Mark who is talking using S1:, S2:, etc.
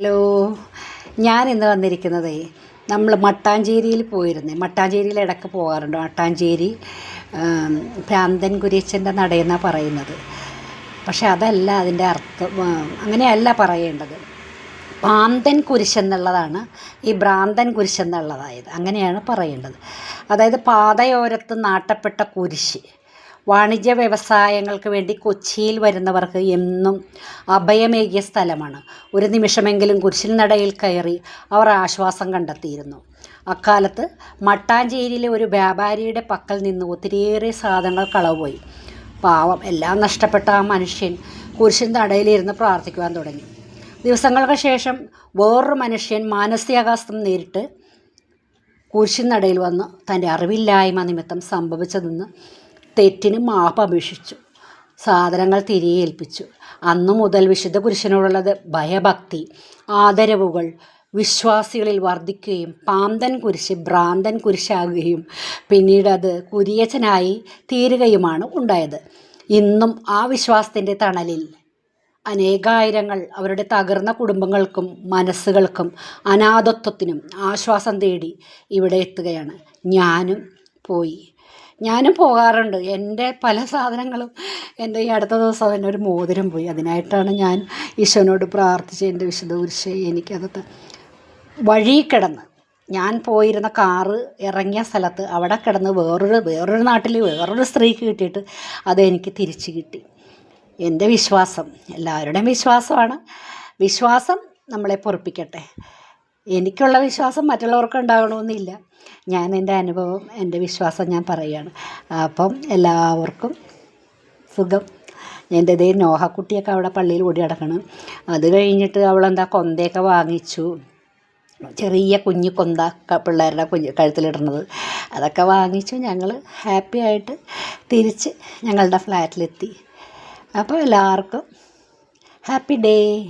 S1: Hello ഞാൻ ഇന്ന് വന്നിരിക്കുന്നത് നമ്മൾ മട്ടാഞ്ചേരിയിൽ പോയിരുന്നേ. മട്ടാഞ്ചേരിയിൽ ഇടയ്ക്ക് പോകാറുണ്ട്. മട്ടാഞ്ചേരി ഭ്രാന്തൻ കുരിയച്ചന്റെ നടയെന്നാണ് പറയുന്നത്. പക്ഷെ അതല്ല അതിന്റെ അർത്ഥം അങ്ങനെയല്ല പറയേണ്ടത്. പാന്തൻ കുരിശെന്നുള്ളതാണ് ഈ ഭ്രാന്തൻ കുരിശെന്നുള്ളതായത് അങ്ങനെയാണ് പറയേണ്ടത്. അതായത് പാതയോരത്ത് നാട്ടപ്പെട്ട കുരിശ്. വാണിജ്യ വ്യവസായങ്ങൾക്ക് വേണ്ടി കൊച്ചിയിൽ വരുന്നവർക്ക് എന്നും അഭയമേകിയ സ്ഥലമാണ്. ഒരു നിമിഷമെങ്കിലും കുരിശിൽ നടയിൽ കയറി അവർ ആശ്വാസം കണ്ടെത്തിയിരുന്നു. അക്കാലത്ത് മട്ടാഞ്ചേരിയിലെ ഒരു വ്യാപാരിയുടെ പക്കൽ നിന്ന് ഒത്തിരിയേറെ സാധനങ്ങൾ കളവുപോയി. പാവം എല്ലാം നഷ്ടപ്പെട്ട ആ മനുഷ്യൻ കുരിശിൻ നടയിലിരുന്ന് പ്രാർത്ഥിക്കുവാൻ തുടങ്ങി. ദിവസങ്ങൾക്ക് ശേഷം വേറൊരു മനുഷ്യൻ മാനസികാഘാതം നേരിട്ട് കുരിശിൻ നടയിൽ വന്ന് തന്റെ അറിവില്ലായ്മ നിമിത്തം സംഭവിച്ചതെന്ന് തെറ്റിന് മാപ്പ് അപേക്ഷിച്ചു. സാധനങ്ങൾ തിരികെ ഏൽപ്പിച്ചു. അന്നു മുതൽ വിശുദ്ധ കുരിശിനോടുള്ളത് ഭയഭക്തി ആദരവുകൾ വിശ്വാസികളിൽ വർദ്ധിക്കുകയും പാന്തൻ കുരിശ് ഭ്രാന്തൻ കുരിശാകുകയും പിന്നീട് അത് കുരിയച്ചനായി തീരുകയുമാണ് ഉണ്ടായത്. ഇന്നും ആ വിശ്വാസത്തിന്റെ തണലിൽ അനേകായിരങ്ങൾ അവരുടെ തകർന്ന കുടുംബങ്ങൾക്കും മനസ്സുകൾക്കും അനാഥത്വത്തിനും ആശ്വാസം തേടി ഇവിടെ എത്തുകയാണ്. ഞാനും പോയി. ഞാനും പോകാറുണ്ട്. എന്റെ പല സാധനങ്ങളും എന്റെ ഈ അടുത്ത ദിവസം തന്നെ ഒരു മോതിരം പോയി. അതിനായിട്ടാണ് ഞാൻ ഈശോനോട് പ്രാർത്ഥിച്ച് എന്റെ വിശുദ്ധ കുരിശ് എനിക്കത് വഴി കിടന്ന്. ഞാൻ പോയിരുന്ന കാറ് ഇറങ്ങിയ സ്ഥലത്ത് അവിടെ കിടന്ന് വേറൊരു വേറൊരു നാട്ടിൽ വേറൊരു സ്ത്രീക്ക് കിട്ടിയിട്ട് അതെനിക്ക് തിരിച്ചു കിട്ടി. എന്റെ വിശ്വാസം എല്ലാവരുടെയും വിശ്വാസമാണ്. വിശ്വാസം നമ്മളെ പൊറപ്പിക്കട്ടെ. എനിക്കുള്ള വിശ്വാസം മറ്റുള്ളവർക്ക് ഉണ്ടാകണമെന്നില്ല. ഞാൻ എന്റെ അനുഭവം എന്റെ വിശ്വാസം ഞാൻ പറയുകയാണ്. അപ്പം എല്ലാവർക്കും സുഖം. എന്റെ ഇതേ നോഹക്കുട്ടിയൊക്കെ അവിടെ പള്ളിയിൽ ഓടി നടക്കണം അത് കഴിഞ്ഞിട്ട് അവളെന്താ കൊന്തയൊക്കെ വാങ്ങിച്ചു. ചെറിയ കുഞ്ഞു കൊന്ത പിള്ളേരുടെ കുഞ്ഞ് കഴുത്തിലിടുന്നത്. അതൊക്കെ വാങ്ങിച്ചു. ഞങ്ങൾ ഹാപ്പി ആയിട്ട് തിരിച്ച് ഞങ്ങളുടെ ഫ്ലാറ്റിലെത്തി. അപ്പോൾ എല്ലാവർക്കും ഹാപ്പി ഡേ.